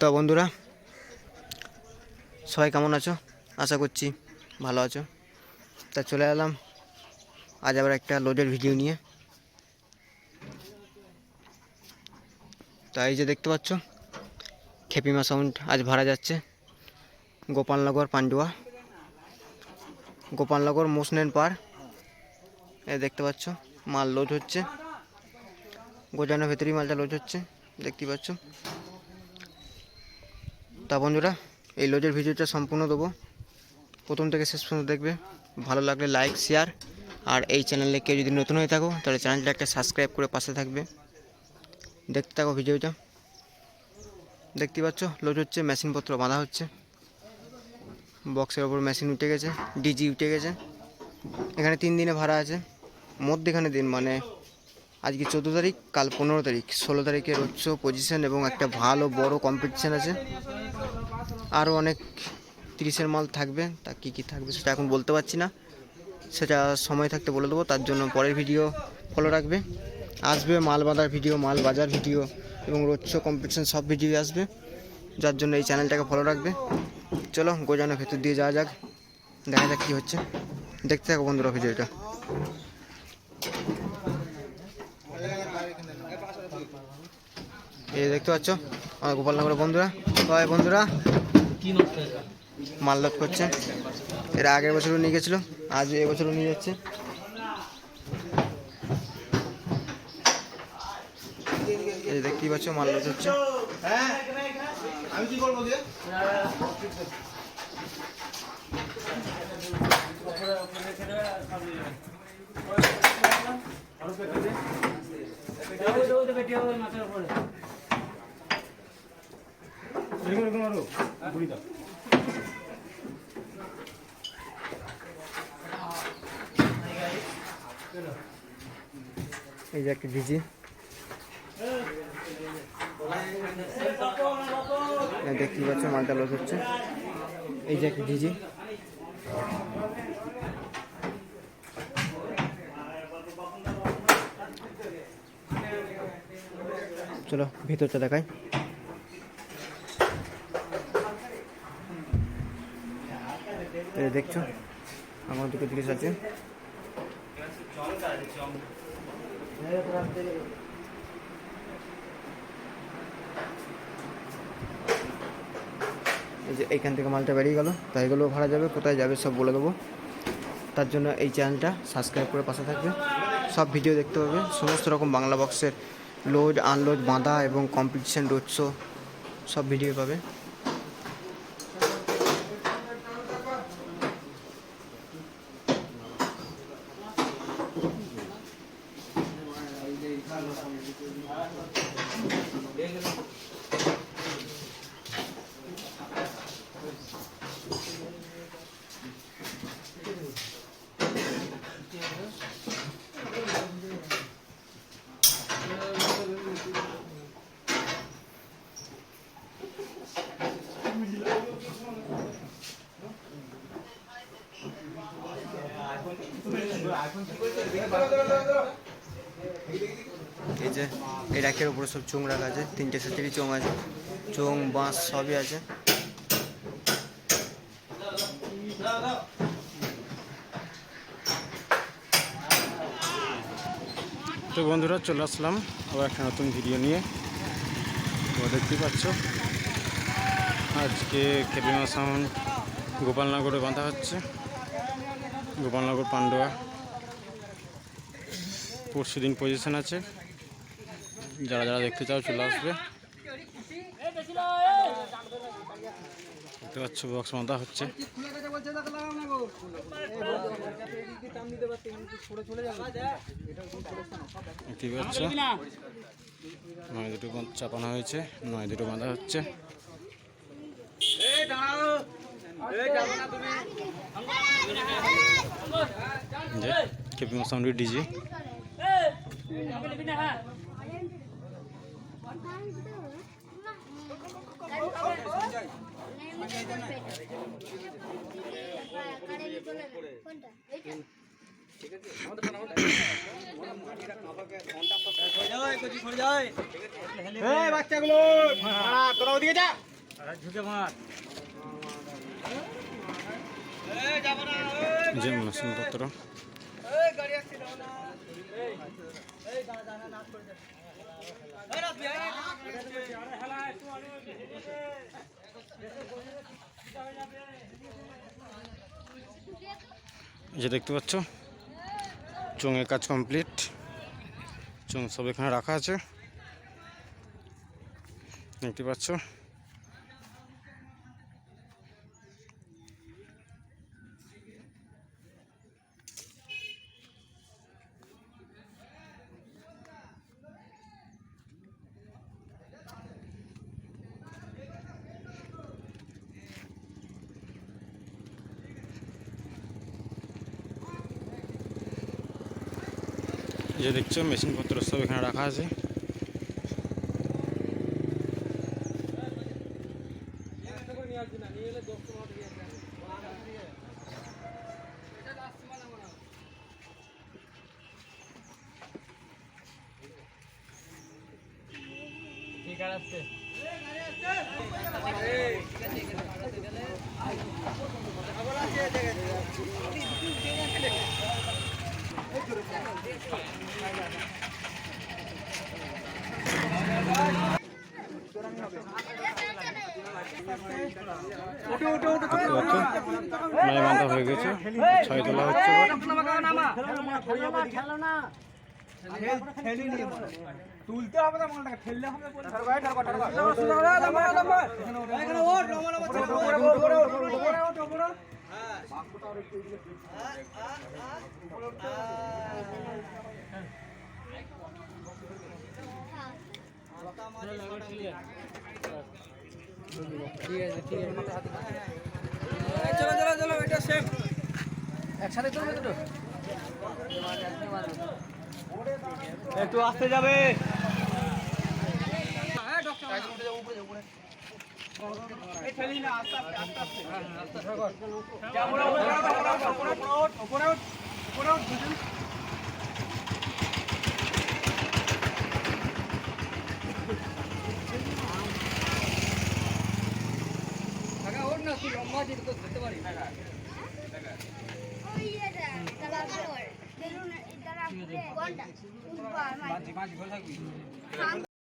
তো বন্ধুরা, সবাই কেমন আছো? আশা করছি ভালো আছো। তা চলে এলাম আজ আবার একটা লোডের ভিডিও নিয়ে। তা এই যে দেখতে পাচ্ছ, খেপিমা সাউন্ড আজ ভাড়া যাচ্ছে গোপালনগর পান্ডুয়া। গোপালনগর মোসনেন পার এই দেখতে পাচ্ছ, মাল লোড হচ্ছে। গোজানোর ভেতরেই মালটা লোড হচ্ছে দেখতেই পাচ্ছ। তা বন্ধুরা, এই লোডের ভিডিওটা সম্পূর্ণ দেবো। প্রথম থেকে শেষ পর্যন্ত দেখবে। ভালো লাগলে লাইক শেয়ার আর এই চ্যানেলে কেউ যদি নতুন হয়ে থাকো, তাহলে চ্যানেলটা একটা সাবস্ক্রাইব করে পাশে থাকবে। দেখতে থাকো ভিডিওটা। দেখতে পাচ্ছ লোড হচ্ছে মেশিনপত্র, বাঁধা হচ্ছে। বক্সের ওপর মেশিন উঠে গেছে ডিজি উঠে গেছে। এখানে তিন দিনে ভাড়া আছে। মধ্যেখানে দিন মানে আজকে চোদ্দ তারিখ, কাল পনেরো তারিখ। ষোলো তারিখের উচ্চ পজিশন এবং একটা ভালো বড় কম্পিটিশান আছে। আরও অনেক তিরিশের মাল থাকবে। তা কী কী থাকবে সেটা এখন বলতে পারছি না। সেটা সময় থাকতে বলে দেবো। তার জন্য পরের ভিডিও ফলো রাখবে। আসবে মাল বাঁধার ভিডিও মাল বাজার ভিডিও এবং রোচ্চ কম্পিটিশন সব ভিডিও আসবে। যার জন্য এই চ্যানেলটাকে ফলো রাখবে। চলো গোজানোর ভেতর দিয়ে যাওয়া যাক। দেখা যাক কী হচ্ছে। দেখতে থাকো বন্ধুরা ভিডিওটা এই দেখতে পাচ্ছ, আমার গোপালনগরের বন্ধুরা। সবাই বন্ধুরা, মাল লোড করছে। এরা আগের বছরও নিয়ে গেছিল, আজ এবছরও নিয়ে যাচ্ছে। দেখতেই পাচ্ছ, মাল লোড হচ্ছে। এই যে একটা ডিজি দেখতেই পাচ্ছ, মালটা লোড হচ্ছে। এই যে একটা ডিজি চলো, ভিতরটা দেখাই এই যে দেখছ? আমার দুটো জিনিস আছে এই যে এইখান থেকে মালটা বেরিয়ে গেল তাই এগুলো ভাড়া যাবে, কোথায় যাবে সব বলে দেবো। তার জন্য এই চ্যানেলটা সাবস্ক্রাইব করে পাশে থাকবে। সব ভিডিও দেখতে পাবে। সমস্ত রকম বাংলা বক্সের লোড আনলোড বাঁধা এবং কম্পিটিশন রোড শো সব ভিডিও পাবে। এই যে, এই র্যাকের উপরে সব চোং রাখা আছে, তিনটে সেটেরই চোং আছে। চোং, বাঁশ সবই আছে। তো বন্ধুরা, চলে আসলাম আবার একটা নতুন ভিডিও নিয়ে। তো দেখতেই পাচ্ছ, আজকে কেপিমা সাউন্ড গোপালনগরে বাঁধা হচ্ছে। গোপালনগর পান্ডুয়া পরশু দিন পজিশন আছে। যারা যারা দেখতে চাও চলে আসবে। দেখতে পাচ্ছ বক্স বাঁধা হচ্ছে। দেখতেই পাচ্ছ। নয় দুটো চাপানো হয়েছে। নয় দুটো বাঁধা হচ্ছে। যে কেপিমা সাউন্ডের ডিজি বাচ্চাগুলো তোরা ওদিকে যা। যে মেশিনপত্র যে দেখতে পাচ্ছ চোঙের কাজ কমপ্লিট চোঙ সব এখানে রাখা আছে। দেখতে পাচ্ছ যে দেখছ মেশিনপত্র সব এখানে রাখা আছে। দেখতে পাচ্ছ বান্ধা হয়ে গেছে। ছয় তোলা হচ্ছে। তুলতে হবে না মালটাকে ঠেললে হবে চলো চলো চলো এটা সেম একসাথে চলবে দুটো একটু আসতে যাবে এই ঠেলি না আস্তে আস্তে আস্তে আস্তে উপরে উপরে উপরে ওঠ মাঝি ঘরে থাকবি